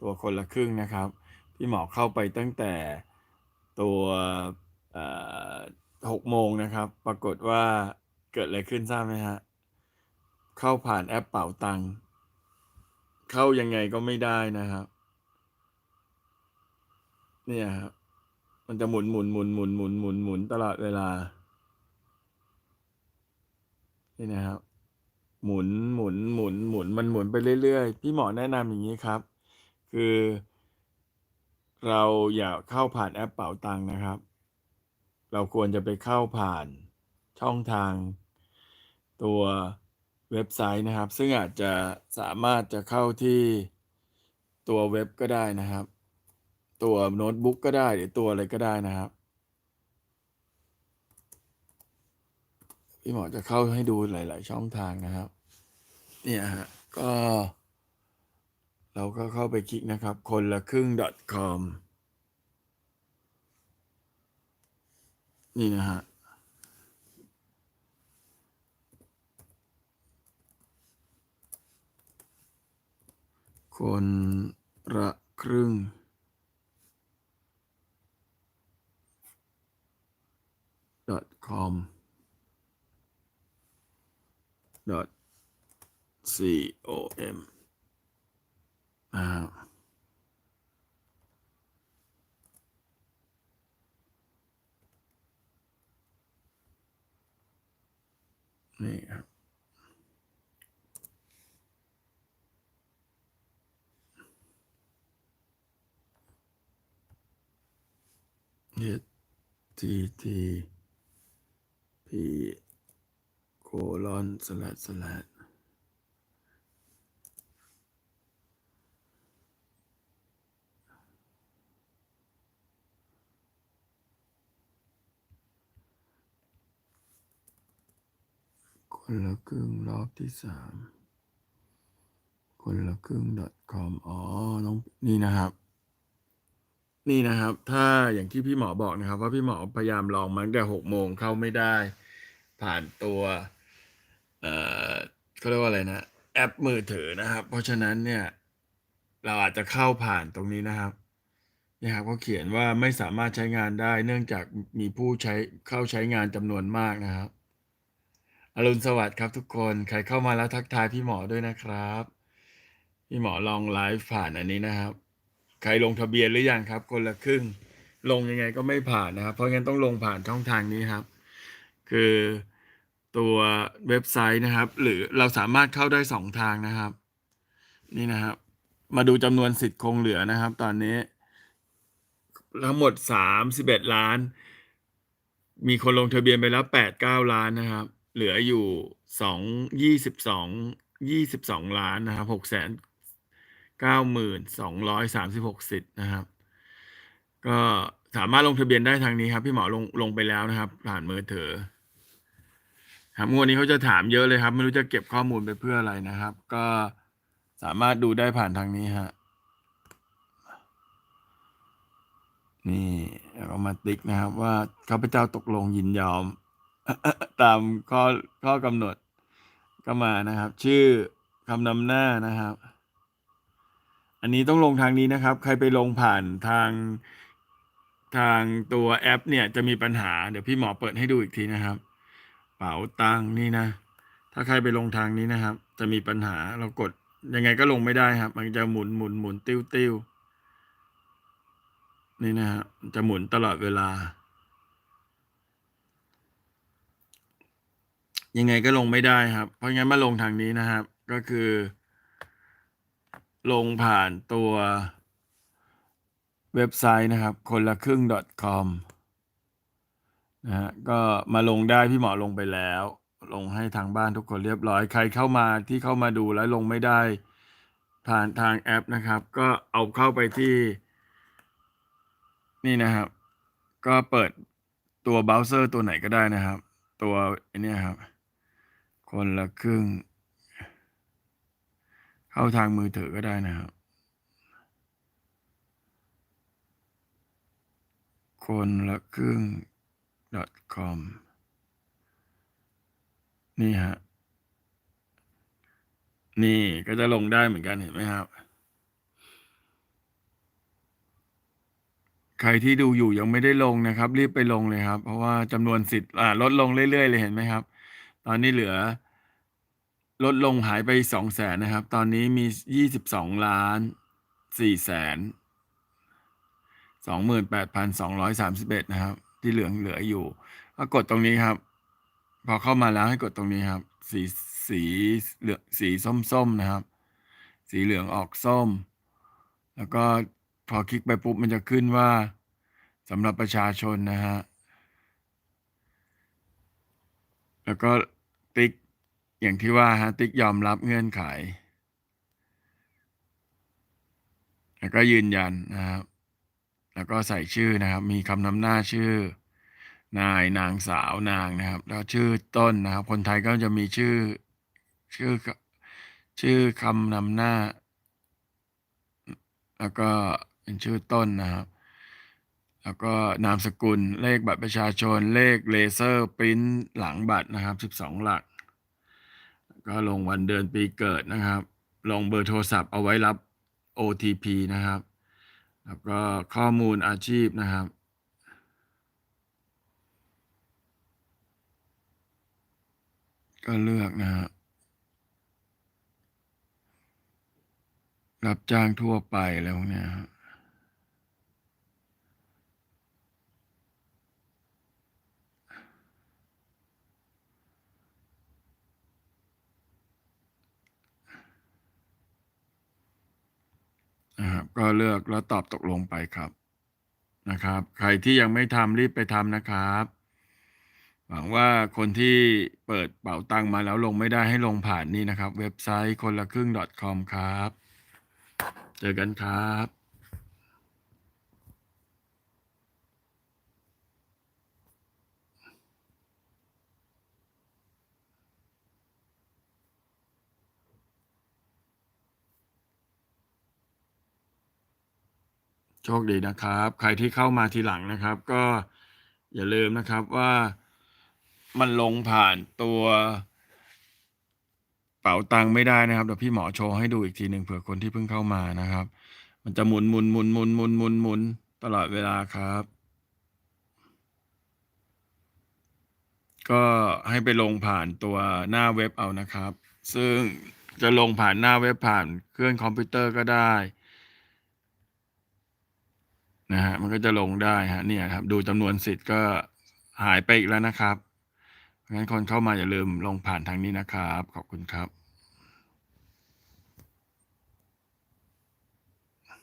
ตัวคนละครึ่งนะครับ พี่หมอเข้าไปตั้งแต่ตัวหกโมงนะครับ ปรากฏว่าเกิดอะไรขึ้นทราบไหมฮะ เข้าผ่านแอปเป่าตังค์เข้ายังไงก็ไม่ได้นะครับ เนี่ยครับมันจะหมุนหมุนหมุนหมุนหมุนหมุนหมุนตลอดเวลา นี่นะครับ หมุนหมุนหมุนหมุนมันหมุนไปเรื่อยๆ พี่หมอแนะนำอย่างนี้ครับ คือ เราอย่าเข้าผ่านแอปเป๋าตังค์นะครับ เราควรจะไปเข้าผ่านช่องทาง ตัวเว็บไซต์นะครับ ซึ่งอาจจะสามารถจะเข้าที่ตัวเว็บก็ได้นะครับ ตัวโน้ตบุ๊กก็ได้หรือตัวอะไรก็ได้นะครับพี่หมอจะเข้าให้ดูหลาย ๆ ช่องทางนะครับ เนี่ยฮะก็ เราก็เข้าไปคลิกนะครับ คนละครึ่ง .com นี่นะฮะคนละครึ่ง .com dot com อ่านี่ครับ h t t p โคลอนสลัดสลัด คนละครึ่งรอบที่สามคนละครึ่ง .com อ๋อน้องนี่นะครับ นี่นะครับ ถ้าอย่างที่พี่หมอบอกนะครับ ว่าพี่หมอพยายามลองมาตั้งแต่หกโมงเข้าไม่ได้ ผ่านตัวเอ่อเขาเรียกว่าอะไรนะแอปมือถือนะครับ เพราะฉะนั้นเนี่ย เราอาจจะเข้าผ่านตรงนี้นะครับนี่ครับเขาเขียนว่าไม่สามารถใช้งานได้ เนื่องจากมีผู้ใช้เข้าใช้งานจำนวนมากนะครับ อรุณสวัสดิ์ครับทุกคนใครเข้ามาแล้วทักทายพี่หมอด้วยนะครับ พี่หมอลองไลฟ์ผ่านอันนี้นะครับ ใครลงทะเบียนหรือยังครับ คนละครึ่ง ลงยังไงก็ไม่ผ่านนะครับ เพราะงั้นต้องลงผ่านช่องทางนี้ครับ คือตัวเว็บไซต์นะครับ หรือเราสามารถเข้าได้สองทางนะครับ นี่นะครับ มาดูจำนวนสิทธิ์คงเหลือนะครับ ตอนนี้ทั้งหมดสามสิบเอ็ดล้าน มีคนลงทะเบียนไปแล้วแปดเก้าล้านนะครับ เหลืออยู่สองยี่สิบสองยี่สิบสองล้านนะครับหกแสนเก้าหมื่นสองร้อยสามสิบหกสิทธิ์นะครับ ก็สามารถลงทะเบียนได้ทางนี้ครับ พี่หมอลงลงไปแล้วนะครับ ผ่านมือถือครับงวดนี้เขาจะถามเยอะเลยครับ ไม่รู้จะเก็บข้อมูลไปเพื่ออะไรนะครับ ก็สามารถดูได้ผ่านทางนี้ฮะนี่แล้วก็มาติ๊กนะครับ ว่าข้าพเจ้าตกลงยินยอม ตามข้อข้อกำหนดก็มานะครับ ชื่อคำนำหน้านะครับ อันนี้ต้องลงทางนี้นะครับ ใครไปลงผ่านทางทางตัวแอปเนี่ยจะมีปัญหา เดี๋ยวพี่หมอเปิดให้ดูอีกทีนะครับ เป๋าตังนี่นะ ถ้าใครไปลงทางนี้นะครับ จะมีปัญหาเรากดยังไงก็ลงไม่ได้ครับ มันจะหมุนหมุนหมุนติ้วติ้วนี่นะฮะจะหมุนตลอดเวลา ยังไงก็ลงไม่ได้ครับ เพราะงั้นมาลงทางนี้นะครับ ก็คือ ลงผ่านตัวเว็บไซต์นะครับ คนละครึ่ง .com นะฮะก็มาลงได้พี่หมอลงไปแล้ว ลงให้ทางบ้านทุกคนเรียบร้อย ใครเข้ามาที่เข้ามาดูแล้วลงไม่ได้ ผ่านทางแอปนะครับ ก็เอาเข้าไปที่ นี่นะครับ ก็เปิดตัวเบราว์เซอร์ตัวไหนก็ได้นะครับ ตัวอันนี้ครับ คนละครึ่ง เข้าทางมือถือก็ได้นะครับ คนละครึ่ง .com นี่ฮะ นี่ก็จะลงได้เหมือนกันเห็นไหมครับ ใครที่ดูอยู่ยังไม่ได้ลงนะครับ รีบไปลงเลยครับ เพราะว่าจำนวนสิทธิ์ลดลงเรื่อยๆเลยเห็นไหมครับ ตอนนี้เหลือ ลดลงหายไปสองแสนนะครับ ตอนนี้มียี่สิบสองล้านสี่แสนสองหมื่นแปดพันสองร้อยสามสิบเอ็ดนะครับ ที่เหลืองเหลืออยู่ก็กดตรงนี้ครับ พอเข้ามาแล้วให้กดตรงนี้ครับ สีสีเหลืองสีส้มๆนะครับ สีเหลืองออกส้ม แล้วก็พอคลิกไปปุ๊บมันจะขึ้นว่าสำหรับประชาชนนะฮะแล้วก็ติ๊ก อย่างที่ว่าฮะติ๊กยอมรับเงื่อนไข แล้วก็ยืนยันนะครับ แล้วก็ใส่ชื่อนะครับ มีคำนำหน้าชื่อ นายนางสาวนางนะครับ แล้วชื่อต้นนะครับ คนไทยก็จะมีชื่อชื่อชื่อคำนำหน้า แล้วก็เป็นชื่อต้นนะครับ แล้วก็นามสกุลเลขบัตรประชาชนเลขเลเซอร์ปริ้นหลังบัตรนะครับ 12 หลัก ก็ลงวันเดือนปีเกิดนะครับ ลงเบอร์โทรศัพท์เอาไว้รับ OTP นะครับ แล้วก็ข้อมูลอาชีพนะครับก็เลือกนะฮะรับจ้างทั่วไปอะไรพวเนี้ย นะครับก็เลือกแล้วตอบตกลงไปครับนะครับ ใครที่ยังไม่ทำรีบไปทำนะครับ หวังว่าคนที่เปิดเป๋าตังมาแล้วลงไม่ได้ให้ลงผ่านนี่นะครับ เว็บไซต์คนละครึ่ง .com ครับ เจอกันครับ โชคดีนะครับ ใครที่เข้ามาทีหลังนะครับ ก็อย่าลืมนะครับว่ามันลงผ่านตัวเป๋าตังค์ไม่ได้นะครับเดี๋ยวพี่หมอโชว์ให้ดูอีกทีหนึ่งเผื่อคนที่เพิ่งเข้ามานะครับ มันจะหมุนหมุนหมุนหมุนหมุนหมุนหมุนตลอดเวลาครับ ก็ให้ไปลงผ่านตัวหน้าเว็บเอานะครับ ซึ่งจะลงผ่านหน้าเว็บผ่านเครื่องคอมพิวเตอร์ก็ได้ะมันก็จะลงได้ฮะเนี่ยครับ ดูจำนวนสิทธิ์ก็หายไปอีกแล้วนะครับงั้นคนเข้ามาอย่าลืมลงผ่านทางนี้นะครับ ขอบคุณครับ